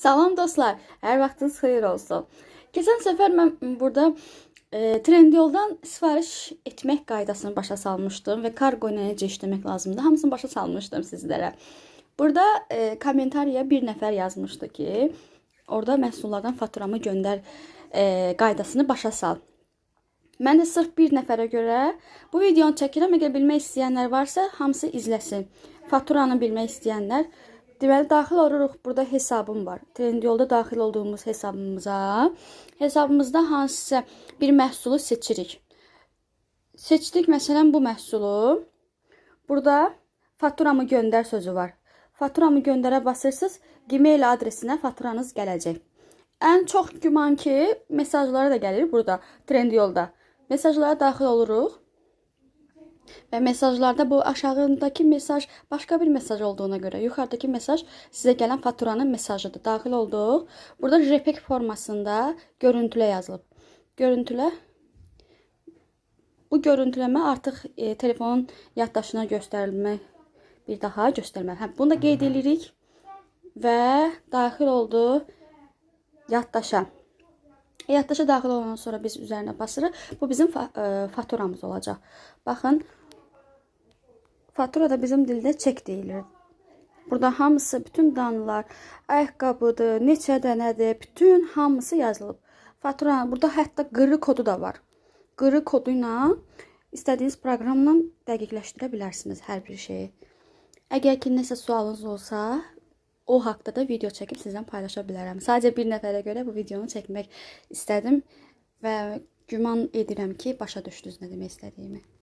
Salam dostlar, hər vaxtınız xeyir olsun. Keçən səfər mən burada e, Trendyoldan sifariş etmək qaydasını başa salmışdım və kargo ilə necə işləmək lazımdır. Hamısını başa salmışdım sizlərə. Burada e, kommentariya bir nəfər yazmışdı ki, orada məhsullardan faturamı göndər e, qaydasını başa sal. Mən də sırf bir nəfərə görə bu videonu çəkirəm. Əgər bilmək istəyənlər varsa, hamısı izləsin. Faturanı bilmək istəyənlər Deməli daxil oluruq. Burada hesabım var. Trendyolda daxil olduğumuz hesabımıza, hesabımızda hansısa bir məhsulu seçirik. Seçdik məsələn bu məhsulu. Burada faturamı göndər sözü var. Faturamı göndərə basırsınız, Gmail adresinə faturanız gələcək. Ən çox güman ki, mesajlara da gəlir burada Trendyolda. Mesajlara daxil oluruq. Və mesajlarda bu aşağıdakı mesaj başqa bir mesaj olduğuna görə yuxarıdakı mesaj sizə gələn faturanın mesajıdır. Daxil olduq. Burada JPEG formasında görüntülə yazılıb. Görüntülə bu görüntüləmə artıq e, telefonun yaddaşına göstərilmə bir daha göstərmə. Hə, bunu da qeyd edirik və daxil oldu yaddaşa. Yaddaşa daxil olandan sonra biz üzərinə basırıq. Bu bizim fa e, faturamız olacaq. Baxın, fatura da bizim dildə çek deyilir. Burada hamısı, bütün danlar, ayaqqabıdır, neçə dənədir, bütün hamısı yazılıb. Fatura, burada hətta qırı kodu da var. Qırı kodu ilə istədiyiniz proqramla dəqiqləşdirə bilərsiniz hər bir şeyi. Əgər ki, nəsə sualınız olsa, o haqda da video çəkib sizdən paylaşa bilərəm. Sadəcə bir nəfərə görə bu videonu çəkmək istədim və güman edirəm ki, başa düşdünüz nə demək istədiyimi.